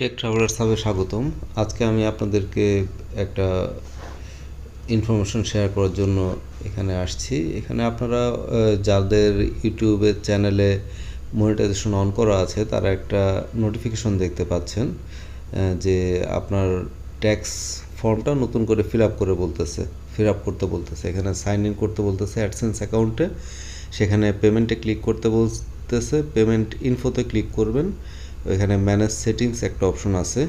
Take travellers হাবে স্বাগতম। আজকে আমি আপনাদেরকে একটা ইনফরমেশন শেয়ার করার জন্য এখানে আসছি। এখানে আপনারা যাদের ইউটিউবের চ্যানেলে মনিটাইজেশন অন করা আছে, তারা একটা নোটিফিকেশন দেখতে পাচ্ছেন যে আপনার ট্যাক্স ফর্মটা নতুন করে ফিল আপ করে বলতেছে ফিল আপ করতে বলতেছে। এখানে সাইন ইন করতে বলতেছে অ্যাডসেন্স অ্যাকাউন্টে সেখানে পেমেন্টে ক্লিক করতে বলতেছে পেমেন্ট ইনফোতে ক্লিক করবেন। ওইখানে ম্যানেজ সেটিংস একটা অপশন আছে।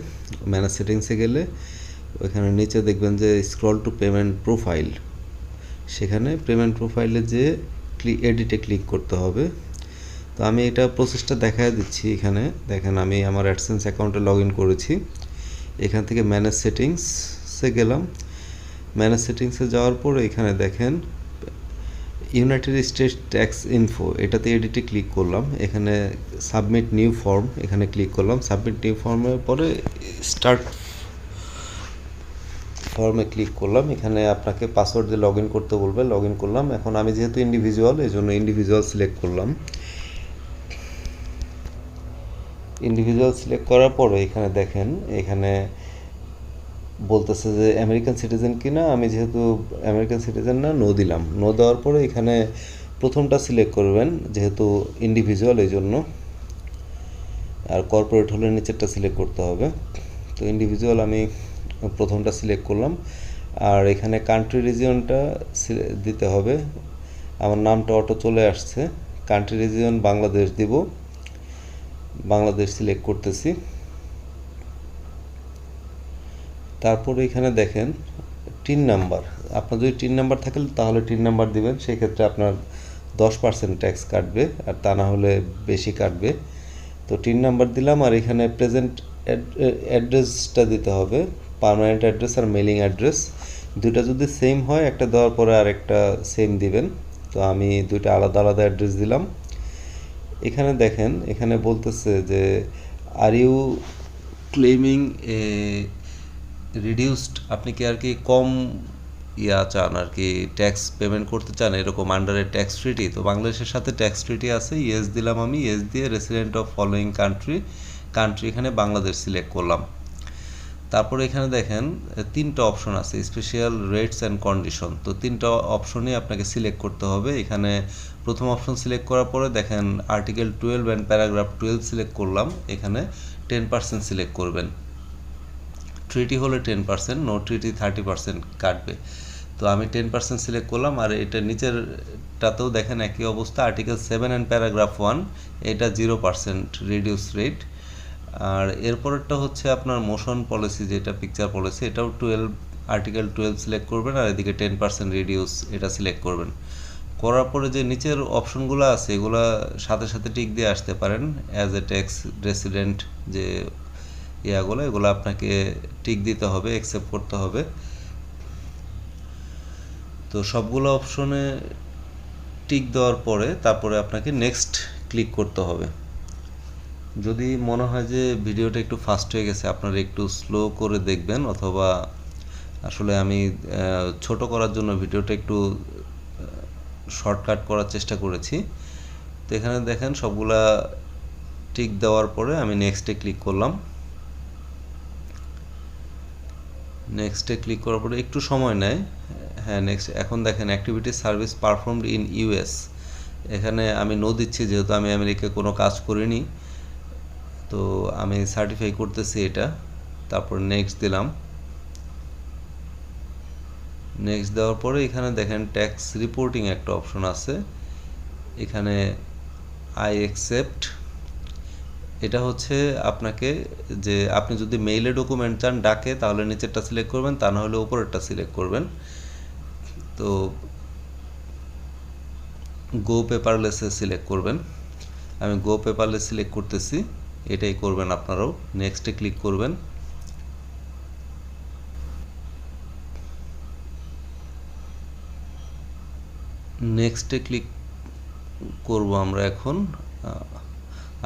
ম্যানেজ সেটিংসে গেলে ওইখানে নিচে দেখবেন যে স্ক্রল টু পেমেন্ট প্রোফাইল সেখানে পেমেন্ট প্রোফাইলে যে ক্লিক এডিটে ক্লিক করতে হবে। তো আমি এটা প্রসেসটা দেখায় দিচ্ছি এখানে। দেখেন আমি আমার অ্যাডসেন্স অ্যাকাউন্টে লগ করেছি। এখান থেকে ম্যানেজ সেটিংসে গেলাম। ম্যানেজ সেটিংসে যাওয়ার পর এখানে দেখেন ইউনাইটেড স্টেটস ট্যাক্স ইনফো এটাতে এডিটে ক্লিক করলাম, এখানে সাবমিট নিউ ফর্ম এখানে ক্লিক করলাম সাবমিট নিউ ফর্মের পরে স্টার্ট ফর্মে ক্লিক করলাম, এখানে আপনাকে পাসওয়ার্ড দিয়ে লগ করতে বলবে লগ করলাম, এখন আমি যেহেতু ইন্ডিভিজুয়াল এই জন্য ইন্ডিভিজুয়াল সিলেক্ট করলাম। ইন্ডিভিজুয়াল সিলেক্ট করার পরে এখানে দেখেন, এখানে বলতেছে যে আমেরিকান সিটিজেন কিনা, আমি যেহেতু আমেরিকান সিটিজেন না নো দিলাম। নো দেওয়ার পরে এখানে প্রথমটা সিলেক্ট করবেন, যেহেতু ইন্ডিভিজুয়াল এই জন্য আর কর্পোরেট হলে নিচেরটা সিলেক্ট করতে হবে। তো ইন্ডিভিজুয়াল আমি প্রথমটা সিলেক্ট করলাম। আর এখানে কান্ট্রি রিজিয়নটা দিতে হবে। আমার নামটা অটো চলে আসছে। কান্ট্রি রিজিয়ন বাংলাদেশ দিব। বাংলাদেশ সিলেক্ট করতেছি। তারপর এখানে দেখেন, টিন নাম্বার। আপনার যদি টিন নাম্বার থাকে, তাহলে টিন নাম্বার দিবেন। সেই ক্ষেত্রে আপনার দশ পার্সেন্ট ট্যাক্স কাটবে, আর তা না হলে বেশি কাটবে। তো টিন নাম্বার দিলাম, আর এখানে প্রেজেন্ট অ্যাড্রেসটা দিতে হবে। পার্মানেন্ট অ্যাড্রেস আর মেলিং অ্যাড্রেস। দুইটা যদি সেম হয়, একটা দেওয়ার পরে আরেকটা সেম দিবেন। তো আমি দুইটা আলাদা আলাদা অ্যাড্রেস দিলাম। এখানে দেখেন, এখানে বলতেছে যে আর ইউ ক্লেমিং রিডিউসড আপনি কি আর কি কম ইয়া চান আর কি ট্যাক্স পেমেন্ট করতে চান? এরকম আন্ডারে ট্যাক্স ট্রিটি তো বাংলাদেশের সাথে ট্যাক্স ট্রিটি আছে ইয়েস দিলাম আমি ইয়েস দিয়ে resident of following country country এখানে বাংলাদেশ সিলেক্ট করলাম। তারপরে এখানে দেখেন, তিনটা অপশন আছে স্পেশাল রেটস অ্যান্ড কন্ডিশন তো তিনটা অপশনই আপনাকে সিলেক্ট করতে হবে। এখানে প্রথম অপশন সিলেক্ট করার পরে দেখেন article twelve and paragraph twelve select করলাম। এখানে টেন পার্সেন্ট সিলেক্ট করবেন। ট্রিটি হলে ten percent no treaty thirty percent কাটবে। তো আমি টেন পার্সেন্ট সিলেক্ট করলাম আর এটা নিচেরটাতেও দেখেন একই অবস্থা article seven and paragraph one এটা জিরো পার্সেন্ট রিডিউস রেট আর এরপরেরটা হচ্ছে আপনার মোশন পলিসি যেটা পিকচার পলিসি এটাও টুয়েলভ আর্টিকেল টুয়েলভ সিলেক্ট করবেন আর এদিকে টেন পার্সেন্ট রিডিউস এটা সিলেক্ট করবেন। করার পরে যে নিচের অপশনগুলো আছে, এগুলো সাথে সাথে টিক দিয়ে আসতে পারেন। অ্যাজ এ ট্যাক্স রেসিডেন্ট যে ইয়াগুলো, এগুলো আপনাকে টিক দিতে হবে অ্যাকসেপ্ট করতে হবে। তো সবগুলো অপশনে টিক দেওয়ার পরে তারপরে আপনাকে নেক্সট ক্লিক করতে হবে। যদি মনে হয় যে ভিডিওটা একটু ফাস্ট হয়ে গেছে, আপনারা একটু স্লো করে দেখবেন, অথবা আসলে আমি ছোট করার জন্য ভিডিওটা একটু শর্টকাট করার চেষ্টা করেছি। তো এখানে দেখেন সবগুলা টিক দেওয়ার পরে আমি নেক্সটে ক্লিক করলাম। নেক্সটে ক্লিক করার পরে একটু সময় নেয়। হ্যাঁ নেক্সট এখন দেখেন activity service performed in US এখানে আমি নো দিচ্ছি, যেহেতু আমি আমেরিকায় কোনো কাজ করিনি। তো আমি সার্টিফাই করতেছি এটা। তারপর নেক্সট দিলাম। নেক্সট দেওয়ার পরে এখানে দেখেন ট্যাক্স রিপোর্টিং একটা অপশন আছে। এখানে আই অ্যাকসেপ্ট এটা হচ্ছে আপনাকে যে আপনি যদি মেইলে ডকুমেন্ট চান, ডাকে, তাহলে নিচেরটা সিলেক্ট করবেন, তা না হলে উপরেরটা সিলেক্ট করবেন। তো গো পেপারলেসে সিলেক্ট করবেন। আমি গো পেপারলেস সিলেক্ট করতেছি, এটাই করবেন আপনারাও। নেক্সটে ক্লিক করবেন। নেক্সটে ক্লিক করব আমরা এখন।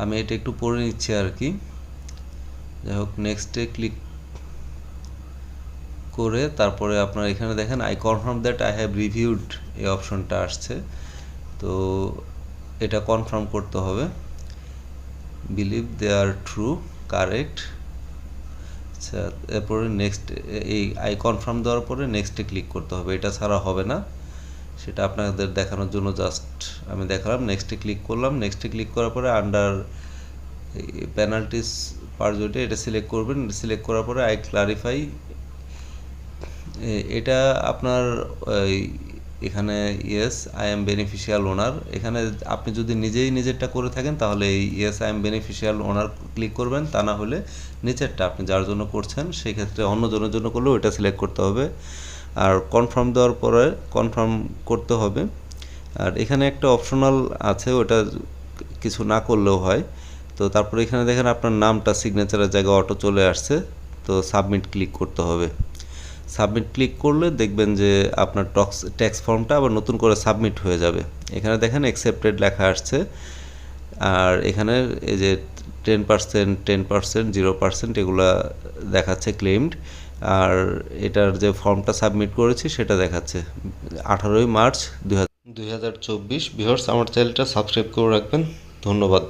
আমি এটা একটু পড়ে নিচ্ছি আর কি। যাই হোক নেক্সটে ক্লিক করে তারপরে আপনার এখানে দেখেন I confirm that I have reviewed এই অপশনটা আসছে। তো এটা কনফার্ম করতে হবে। Believe they are true correct আচ্ছা এরপরে নেক্সট এই আই কনফার্ম দেওয়ার পরে নেক্সটে ক্লিক করতে হবে। এটা ছাড়া হবে না। সেটা আপনাদের দেখানোর জন্য জাস্ট আমি দেখালাম। নেক্সটে ক্লিক করলাম। নেক্সটে ক্লিক করার পরে আন্ডার পেনাল্টিস পার যেটা এটা সিলেক্ট করবেন। সিলেক্ট করার পরে আই ক্লারিফাই এটা আপনার এখানে yes I am beneficial owner এখানে আপনি যদি নিজেই নিজেরটা করে থাকেন, তাহলে এই yes I am beneficial owner click করবেন। তা না হলে নিচেরটা আপনি যার জন্য করছেন সেই ক্ষেত্রে অন্যজনের জন্য করলেও এটা সিলেক্ট করতে হবে। আর কনফার্ম দেওয়ার পরে কনফার্ম করতে হবে। আর এখানে একটা অপশনাল আছে, ওটা কিছু না করলেও হয়। তো তারপরে এখানে দেখেন আপনার নামটা সিগনেচারের জায়গায় অটো চলে আসছে। তো সাবমিট ক্লিক করতে হবে। সাবমিট ক্লিক করলে দেখবেন যে আপনার টক্স ট্যাক্স ফর্মটা আবার নতুন করে সাবমিট হয়ে যাবে। এখানে দেখেন অ্যাকসেপ্টেড লেখা আসছে। আর এখানে এই যে ten percent ten percent zero percent এগুলো দেখাচ্ছে ক্লেমড আর এটার যে ফর্মটা সাবমিট করেছি সেটা দেখাচ্ছে আঠারোই মার্চ দুই হাজার চব্বিশ। ভিউয়ার্স, আমার চ্যানেলটা সাবস্ক্রাইব করে রাখবেন। ধন্যবাদ।